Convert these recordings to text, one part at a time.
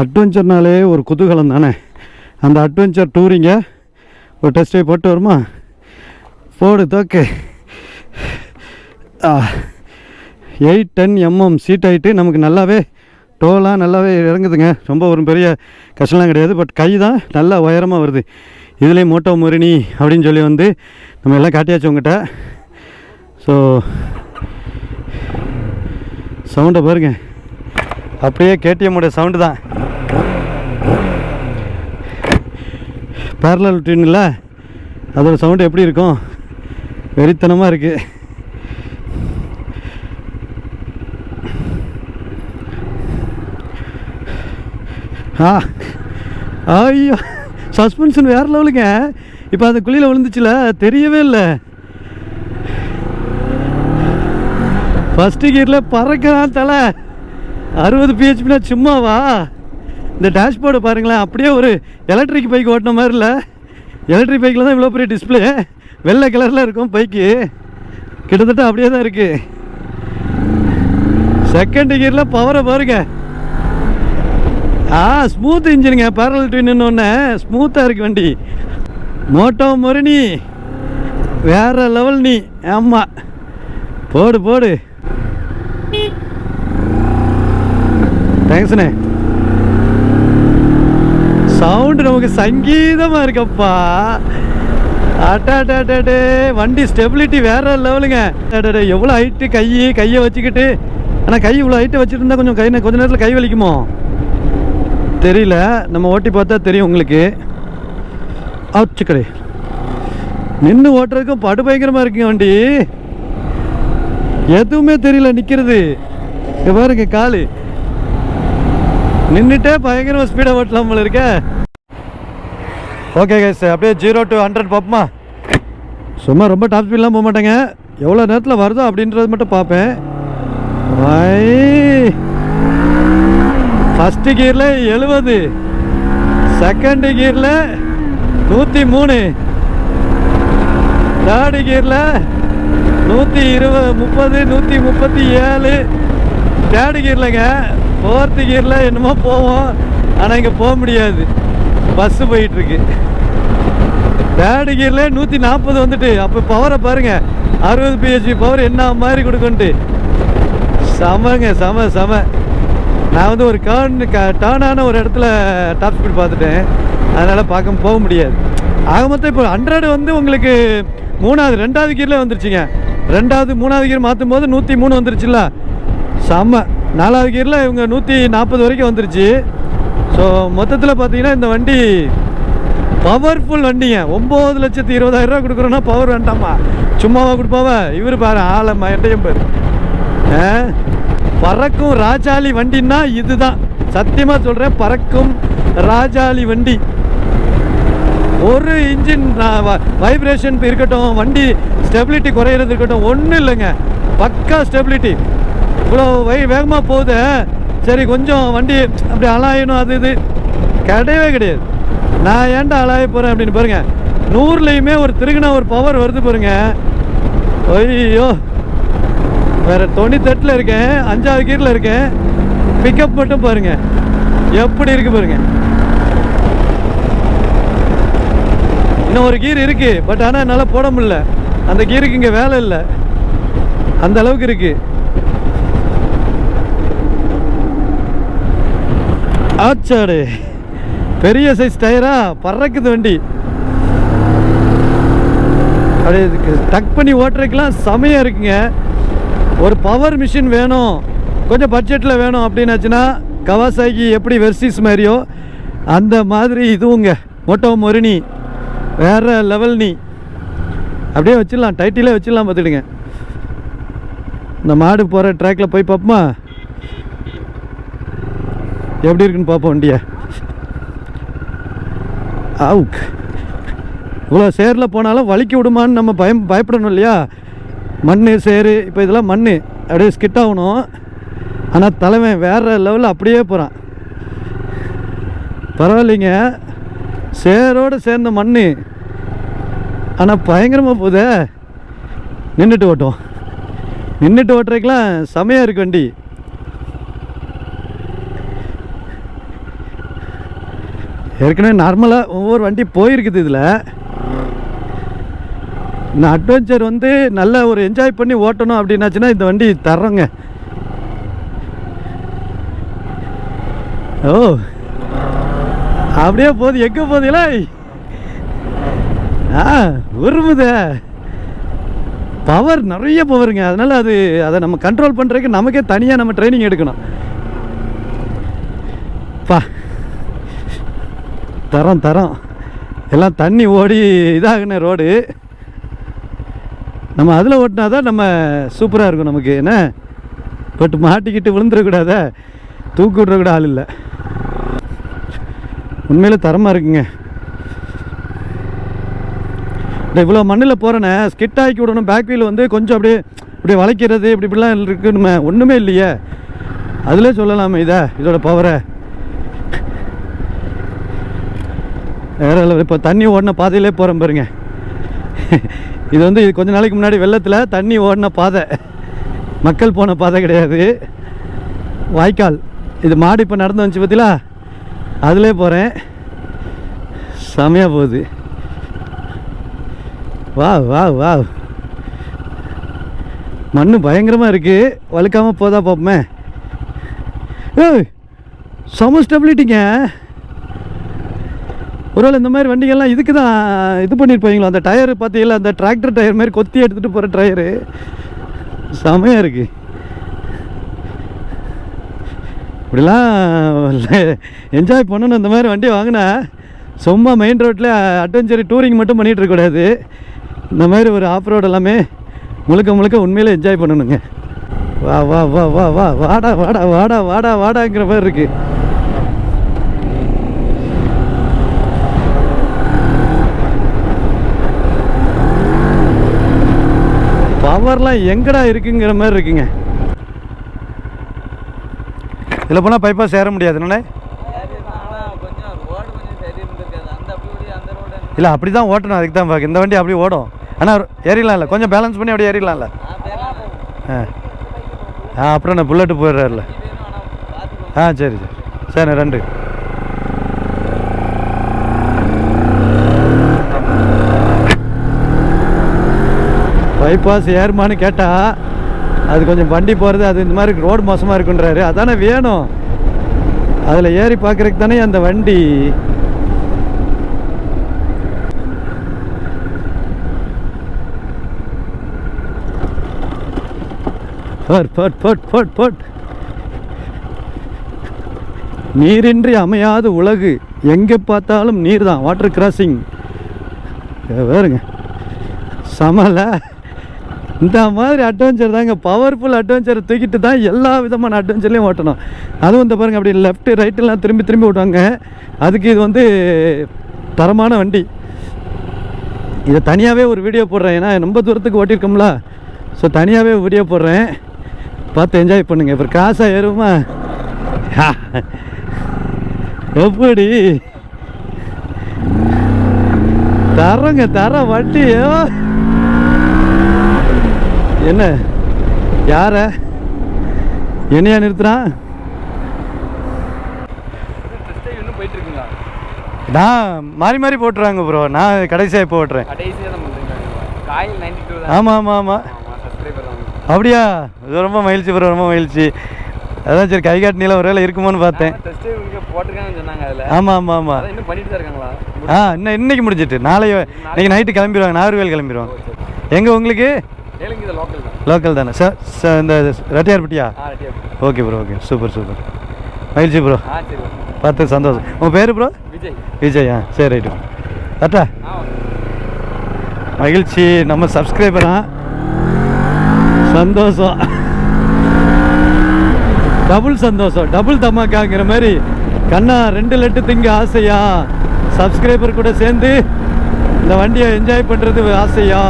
அட்வென்ச்சர்னாலே ஒரு குதூகலம் தானே? அந்த அட்வென்ச்சர் டூரிங்க ஒரு டெஸ்ட்டை போட்டு வருமா? போடு தோக்கு. எயிட் டென் எம்எம் சீட் ஆகிட்டு நமக்கு நல்லாவே டோலாம் நல்லாவே இறங்குதுங்க. ரொம்ப ஒரு பெரிய கஷ்டம்லாம் கிடையாது பட் கை தான் நல்லா உயரமாக வருது. இதுலேயும் மோட்டோ முரணி அப்படின்னு சொல்லி வந்து நம்ம எல்லாம் காட்டியாச்சு உங்ககிட்ட. ஸோ சவுண்டை பாருங்க. அப்படியே கேடிஎம்மோட சவுண்டு தான். பேரலல் ட்ரெயினில் அதோட சவுண்டு எப்படி இருக்கும்? வெறித்தனமாக இருக்குது ஆ ஐயோ சஸ்பென்ஷன் வேறு லெவலுங்க இப்போ அந்த குழியில் விழுந்துச்சுல தெரியவே இல்லை. ஃபஸ்ட்டு கியரில் பறக்கிறான் தலை. அறுபது பிஹெச்பினா சும்மாவா? இந்த டேஷ்போர்டு பாருங்களேன் அப்படியே ஒரு எலக்ட்ரிக் பைக் ஓட்டின மாதிரி இல்லை எலக்ட்ரிக் பைக்கில் தான் இவ்வளோ பெரிய டிஸ்பிளே வெள்ளை கலரில் இருக்கும் பைக்கு கிட்டத்தட்ட அப்படியே தான் இருக்குது செகண்ட் கியரில் பவரை பாருங்க. ஆ ஸ்மூத் இன்ஜினுங்க பேரல் ட்வின்னு ஒன்று ஸ்மூத்தாக இருக்குது வண்டி. Moto Morini. வேற லெவல் நீ. ஆமாம் போடு போடு. தேங்க்ஸ்ண்ணே சவுண்டு நமக்கு சங்கீதமாக இருக்கப்பா. அட்டாட்டாட்டே வண்டி ஸ்டெபிலிட்டி வேற லெவலுங்க அடடே, எவ்வளோ ஹைட்டு கை கையை வச்சுக்கிட்டு. ஆனால் கை இவ்வளோ ஹைட்டை வச்சுருந்தா கொஞ்சம் கை கொஞ்ச நேரத்தில் கை வலிக்குமோ? தெரியல. நம்ம ஓட்டி பார்த்தா தெரியும் உங்களுக்கு. ஆச்சுக்கடே நின்று ஓட்டுறதுக்கும் படு பயங்கரமாக இருக்குங்க வண்டி. எதுவுமே தெரியல நிற்கிறது இங்கே பாருங்க காலு. நின்றுட்டே பயங்கரமாக ஸ்பீடாக ஓட்டலாம் போல இருக்க. ஓகே கைஸ் அப்படியே ஜீரோ டு ஹண்ட்ரட் பார்ப்போமா சும்மா ரொம்ப டாப் ஸ்பீட்லாம் போக மாட்டேங்க. எவ்வளோ நேரத்தில் வருதோ அப்படின்றது மட்டும் பார்ப்பேன். ஃபஸ்ட்டு கியரில் எழுபது. செகண்டு கியரில் நூற்றி மூணு தேர்டு கியரில் நூற்றி இருபது முப்பது நூற்றி முப்பத்தி ஏழு. தேர்டு கியர்லங்க ஃபோர்த்து கியரில் என்னமோ போவோம் ஆனால் இங்கே போக முடியாது. பஸ்ஸு போயிட்டுருக்கு. தேர்டு கியரில் நூற்றி நாற்பது வந்துட்டு. அப்போ பவரை பாருங்கள் அறுபது பிஹெச்பி பவர் என்ன மாதிரி கொடுக்குன்ட்டு. செமங்க செம செம. நான் வந்து ஒரு கர்ன் க டேர்னான ஒரு இடத்துல டாப் ஸ்பீட் பார்த்துட்டேன். அதனால் பார்க்க போக முடியாது. ஆக மொத்தம் இப்போ ஹண்ட்ரடு வந்து உங்களுக்கு மூணாவது ரெண்டாவது கீரில் வந்துருச்சுங்க. ரெண்டாவது மூணாவது கீர் மாற்றும் போது நூற்றி மூணு வந்துருச்சுல்ல. செம்ம நாலாவது கீரில் இவங்க நூற்றி நாற்பது வரைக்கும் வந்துருச்சு. ஸோ மொத்தத்தில் பார்த்தீங்கன்னா இந்த வண்டி பவர்ஃபுல் வண்டிங்க. ஒம்பது லட்சத்து இருபதாயிரம் ரூபா கொடுக்குறோன்னா பவர் வேண்டாமா? சும்மாவா கொடுப்பாவா? இவர் பாரு ஆளம்மா எட்டையும் பாரு பறக்கும் ராஜாளி வண்டின்னா இதுதான். சத்தியமாக சொல்கிறேன் பறக்கும் ராஜாளி வண்டி. ஒரு இன்ஜின் வைப்ரேஷன் இருக்கட்டும் வண்டி ஸ்டெபிலிட்டி குறையிறது இருக்கட்டும் ஒன்றும் இல்லைங்க. பக்கா ஸ்டெபிலிட்டி இவ்வளோ வை வேகமாக போகுது. சரி கொஞ்சம் வண்டி அப்படி அலாயணும் அது இது. கிடையவே கிடையாது. நான் ஏன்டா அலாய போகிறேன் அப்படின்னு பாருங்கள் நூறுலையுமே ஒரு திருகுனா ஒரு பவர் வருது பாருங்க. ஐயோ. வேறு தொண்ணூத்தெட்டில் இருக்கேன். அஞ்சாவது கீரில் இருக்கேன். பிக்கப் மட்டும் பாருங்கள் எப்படி இருக்குது பாருங்க. இன்னும் ஒரு கீர் இருக்குது பட் ஆனால் என்னால் போட முடில அந்த கீருக்கு இங்கே வேலை இல்லை. அந்த அளவுக்கு இருக்குது ஆச்சாடு. பெரிய சைஸ் டயரா பறக்குது வண்டி. அப்படியே இதுக்கு டக் பண்ணி ஓட்டுறதுக்கெலாம் செமையாக இருக்குங்க. ஒரு பவர் மிஷின் வேணும். கொஞ்சம் பட்ஜெட்டில் வேணும் அப்படின்னாச்சுன்னா கவாசாகி எப்படி வெர்சிஸ் மாதிரியோ அந்த மாதிரி இதுவுங்க. மோட்டோ மொரினி வேற லெவல் நீ. அப்படியே வச்சிடலாம். டைட்டிலே வச்சிடலாம் பார்த்துடுங்க இந்த மாடு போகிற ட்ராக்கில் போய் பார்ப்போமா? எப்படி இருக்குன்னு பார்ப்போம் வண்டியை. அவுக் இவ்வளோ சேரில் போனாலும் வலிக்கி விடுமான்னு நம்ம பயம் பயப்படணும் இல்லையா? மண் சேரு இப்போ இதெல்லாம் மண் அப்படியே ஸ்கிட் ஆகணும். ஆனால் தலைவன் வேறு லெவலில் அப்படியே போகிறான் பரவாயில்லைங்க. சேரோடு சேர்ந்த மண் ஆனால் பயங்கரமாக போகுதே. நின்றுட்டு ஓட்டும். நின்றுட்டு ஓட்டுறதுக்கெலாம் செமையாக இருக்கு வண்டி. ஏற்கனவே நார்மலாக ஒவ்வொரு வண்டி போயிருக்குது இதில். இந்த அட்வென்ச்சர் வந்து நல்ல ஒரு என்ஜாய் பண்ணி ஓட்டணும் அப்படின்னாச்சுன்னா இந்த வண்டி தர்றோங்க. ஓ. அப்படியே போகுது எங்கே போகுதுல ஆ உருமுதே. பவர் நிறைய பவருங்க அதனால் அது அதை நம்ம கண்ட்ரோல் பண்ணுறதுக்கு நமக்கே தனியாக நம்ம ட்ரைனிங் எடுக்கணும். பா. தரம் தரம். எல்லாம் தண்ணி ஓடி இதாகுன ரோடு. நம்ம அதில் ஓட்டினா தான் நம்ம சூப்பராக இருக்கும் நமக்கு. என்ன? பட்டு மாட்டிக்கிட்டு விழுந்துடக்கூடாத? தூக்கி விட்ற கூட ஆள் இல்லை. உண்மையில் தரமாக இருக்குங்க. இவ்வளோ மண்ணில் போகிறேனே ஸ்கிட் ஆக்கி விடணும். பேக் வீல் வந்து கொஞ்சம் அப்படியே இப்படி வளைக்கிறது இப்படி இப்படிலாம் இருக்குன்னு ஒன்றுமே இல்லையே. அதிலே சொல்லலாமே இதை இதோட பவரை வேற இப்போ தண்ணி ஓடின பாதையிலே போகிறேன் பாருங்க. இது வந்து இது கொஞ்ச நாளைக்கு முன்னாடி வெள்ளத்தில் தண்ணி ஓடின பாதை. மக்கள் போன பாதை கிடையாது. வாய்க்கால். இது மாடு இப்போ நடந்து வந்துச்சு பார்த்தீங்களா அதிலே போகிறேன் செமையாக போகுது. வா வா வா மண்ணு பயங்கரமாக இருக்குது வழுக்காமல் போதா பார்ப்போமே ஏ செம ஸ்டெபிலிட்டிங்க ஒருவேளை இந்த மாதிரி வண்டிகள்லாம் இதுக்கு தான் இது பண்ணியிருப்பாங்களோ அந்த டயர் பார்த்தீங்களா அந்த டிராக்டர் டயர் மாதிரி கொத்தி எடுத்துகிட்டு போகிற டயரு செமையாக இருக்குது இப்படிலாம் என்ஜாய் பண்ணணும். இந்த மாதிரி வண்டி வாங்கினா சும்மா மெயின் ரோட்டில் அட்வென்ச்சர் டூரிங் மட்டும் பண்ணிகிட்டு இருக்கக்கூடாது இந்த மாதிரி ஒரு ஆஃப் ரோடு எல்லாமே முழுக்க முழுக்க உண்மையில் என்ஜாய் பண்ணணுங்க. வா வா வா வா வா வாடா வாடா வாடா வாடா வாடாங்கிற மாதிரி இருக்குது பவர்லாம் எங்கடா இருக்குங்கிற மாதிரி இருக்குங்க. இதில் போனால் பைப்பாஸ் ஏற முடியாது என்னண்ணே? இல்லை அப்படி தான் ஓட்டணும் அதுக்கு தான் பார்க்க இந்த வண்டி அப்படியே ஓடும். ஆனால் ஏறிடலாம்ல கொஞ்சம் பேலன்ஸ் பண்ணி அப்படியே ஏறிடலாம்ல? ஆ. ஆ அப்புறம் நான் புல்லட்டு போயிடுறாருல. ஆ சரி சரி. சரி ரெண்டு. பைபாஸ் ஏறுமான்னு கேட்டால் அது கொஞ்சம் வண்டி போகிறது அது இந்த மாதிரி ரோடு மோசமாக இருக்குன்றாரு. அதானே வேணும். அதில் ஏறி பார்க்குறதுக்கு தானே அந்த வண்டி. பட் பட் போட் போட் போட். நீரின்றி அமையாத உலகு. எங்கே பார்த்தாலும் நீர் தான் வாட்டர் கிராசிங் வேறுங்க சமல. இந்த மாதிரி அட்வென்ச்சர் தாங்க பவர்ஃபுல் அட்வென்ச்சரை தூக்கிட்டு தான் எல்லா விதமான அட்வென்ச்சர்லையும் ஓட்டணும். அதுவும் இந்த பாருங்க அப்படி லெஃப்ட்டு ரைட்டெல்லாம் திரும்பி திரும்பி விடுவாங்க அதுக்கு இது வந்து தரமான வண்டி. இதை தனியாகவே ஒரு வீடியோ போடுறேன். ஏன்னா ரொம்ப தூரத்துக்கு ஓட்டியிருக்கோம்ல. ஸோ தனியாகவே வீடியோ போடுறேன். பார்த்து என்ஜாய் பண்ணுங்கள் இப்போ காசாக ஏறுமா? எப்படி தரங்க தர வட்டியோ என்ன? யார? என்னையா நிறுத்துறான் நான் மாறி மாறி போட்டுறாங்க ப்ரோ நான் கடைசியாக இப்போ ஓட்டுறேன். ஆமாம் ஆமாம் ஆமாம் அப்படியா? இது ரொம்ப மகிழ்ச்சி ப்ரோ ரொம்ப மகிழ்ச்சி. அதான் சரி கை காட்டினில ஒரு வேலை இருக்குமோன்னு பார்த்தேன். ஆமாம் ஆமாம் ஆமாம் இன்னும் பண்ணிட்டு தான் இருக்காங்களா ஆ இன்னும் இன்னைக்கு முடிஞ்சிட்டு. நாளை இன்னைக்கு நைட்டு கிளம்பிடுவாங்க நாகர்வேல் கிளம்பிடுவாங்க. எங்கே உங்களுக்கு? லோக்கல் தான் லோக்கல் தானே? சார் சார் இந்த ரெட்டியார்பட்டியா okay bro okay super super மகிழ்ச்சி ப்ரோ பார்த்து சந்தோஷம். உங்கள் பேர் ப்ரோ விஜய். விஜய் ஆ சரி ரைட்டு ஓகே. மகிழ்ச்சி. நம்ம சப்ஸ்கிரைபரா சந்தோஷம். டபுள் சந்தோஷம். டபுள் தமாக்காங்கிற மாதிரி கண்ணா ரெண்டு லட்டு திங்க ஆசையா? சப்ஸ்கிரைபர் கூட சேர்ந்து இந்த வண்டியை என்ஜாய் பண்ணுறது ஆசையா?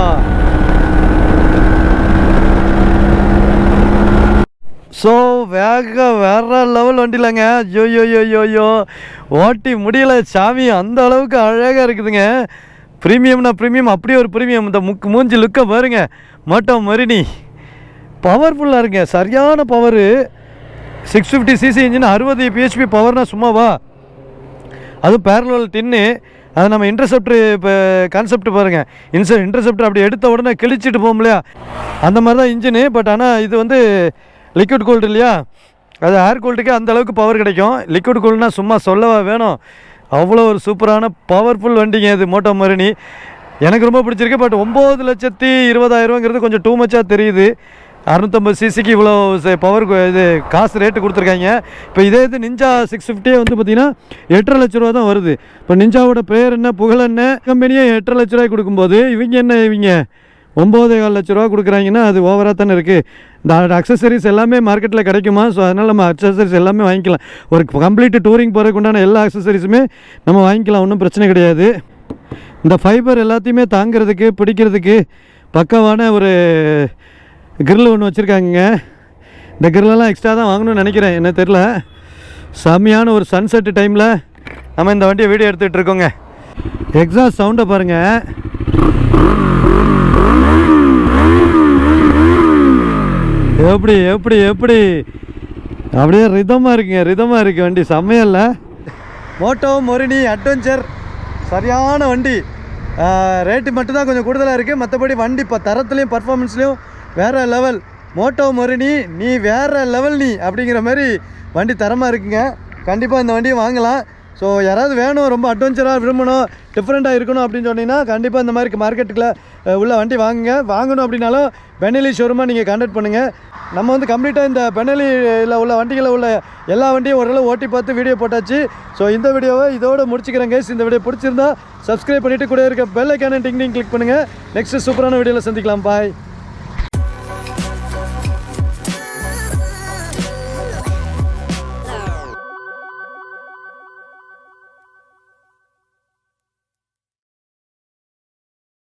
ஸோ வேக வேற லெவல் வண்டிலங்க. ஐயோ யோ யோ யோ யோ ஓட்டி முடியல சாமி. அந்த அளவுக்கு அழகாக இருக்குதுங்க. ப்ரீமியம்னா ப்ரீமியம் அப்படியே ஒரு ப்ரீமியம் இந்த முக்கு மூஞ்சி லுக்கை பாருங்க. Moto Morini. பவர்ஃபுல்லாக இருங்க சரியான power six fifty CC engine அறுபது பிஹெச்பி பவர்னால் சும்மாவா? அதுவும் பேரலல் டின்னு அது நம்ம இன்டர்செப்டர் இப்போ கான்செப்ட் பாருங்கள் இன்ச இன்டர்செப்டர் அப்படி எடுத்த உடனே கிழிச்சிட்டு போகும் இல்லையா? அந்த மாதிரி தான் இன்ஜினு பட் ஆனால் இது வந்து லிக்விட் கோல்டு இல்லையா? அது ஏர் கோல்டுக்கே அந்த அளவுக்கு பவர் கிடைக்கும். லிக்விட் கோல்டுனால் சும்மா சொல்லவா வேணும்? அவ்வளோ ஒரு சூப்பரான பவர்ஃபுல் வண்டிங்க இது மோட்டோ மரணி எனக்கு ரொம்ப பிடிச்சிருக்கு பட் ஒம்பது லட்சத்தி இருபதாயிரங்கிறது கொஞ்சம் டூ மச்சாக தெரியுது. அறுநூத்தம்பது சிசிக்கு இவ்வளோ பவர் இது காசு ரேட்டு கொடுத்துருக்காங்க. இப்போ இதே இது நிஞ்சா சிக்ஸ் ஃபிஃப்டியே வந்து பார்த்தீங்கன்னா எட்டரை லட்ச ரூபா தான் வருது. இப்போ நிஞ்சாவோட பேர் என்ன புகழ் என்ன? கம்பெனியே எட்டரை லட்ச ரூபாய் கொடுக்கும்போது இவங்க என்ன இவங்க ஒம்பது ஏழு லட்ச ரூபா கொடுக்குறாங்கன்னா அது ஓவராக தானே இருக்குது இந்த அக்சசரிஸ் எல்லாமே மார்க்கெட்டில் கிடைக்குமா? ஸோ அதனால் நம்ம அக்சசரிஸ் எல்லாமே வாங்கிக்கலாம். ஒரு கம்ப்ளீட் டூரிங் போகிறதுக்கு உண்டான எல்லா அக்சசரிஸுமே நம்ம வாங்கிக்கலாம். ஒன்றும் பிரச்சனை கிடையாது. இந்த ஃபைபர் எல்லாத்தையுமே தாங்கிறதுக்கு பிடிக்கிறதுக்கு பக்கவான ஒரு கிரில் ஒன்று வச்சுருக்காங்க இந்த கிரில்லாம் எக்ஸ்ட்ரா தான் வாங்கணும்னு நினைக்கிறேன். என்ன தெரில செம்மையான ஒரு சன்செட் டைமில் நம்ம இந்த வண்டியை வீடியோ எடுத்துகிட்டு இருக்கோங்க. எக்ஸாஸ்ட் சவுண்டை பாருங்கள் எப்படி எப்படி எப்படி? அப்படியே ரிதமாக இருக்குங்க ரிதமாக இருக்கு வண்டி. செம்மையல்ல? மோட்டோ மொரினி அட்வென்ச்சர் சரியான வண்டி. ரேட்டு மட்டும்தான் கொஞ்சம் கூடுதலாக இருக்குது மற்றபடி வண்டி இப்போ தரத்துலேயும் பர்ஃபார்மன்ஸ்லேயும் வேறு லெவல் மோட்டோ மொரினி நீ வேறு லெவல் நீ அப்படிங்கிற மாதிரி வண்டி தரமாக இருக்குங்க. கண்டிப்பாக இந்த வண்டியை வாங்கலாம். ஸோ யாராவது வேணும் ரொம்ப அட்வென்ச்சராக விரும்பணும் டிஃப்ரெண்ட்டாக இருக்கணும் அப்படின்னு சொன்னீங்கன்னா கண்டிப்பாக இந்த மாதிரி மார்க்கெட்டுக்குள்ள உள்ள வண்டி வாங்குங்க. வாங்கணும் அப்படின்னாலும் பெனலி ஷோரூமாக நீங்கள் கான்டாக்ட் பண்ணுங்கள் நம்ம வந்து கம்ப்ளீட்டாக இந்த பெனலியில் உள்ள வண்டிகளில் உள்ள எல்லா வண்டியும் ஓரளவு ஓட்டி பார்த்து வீடியோ போட்டாச்சு. ஸோ இந்த வீடியோவை இதோட முடிச்சுக்கிறேன் guys. இந்த வீடியோ பிடிச்சிருந்தா சப்ஸ்கிரைப் பண்ணிவிட்டு கூட இருக்க பெல் ஐக்கான டிங் டிங் கிளிக் பண்ணுங்கள் நெக்ஸ்ட்டு சூப்பரான வீடியோவில் சந்திக்கலாம். பாய்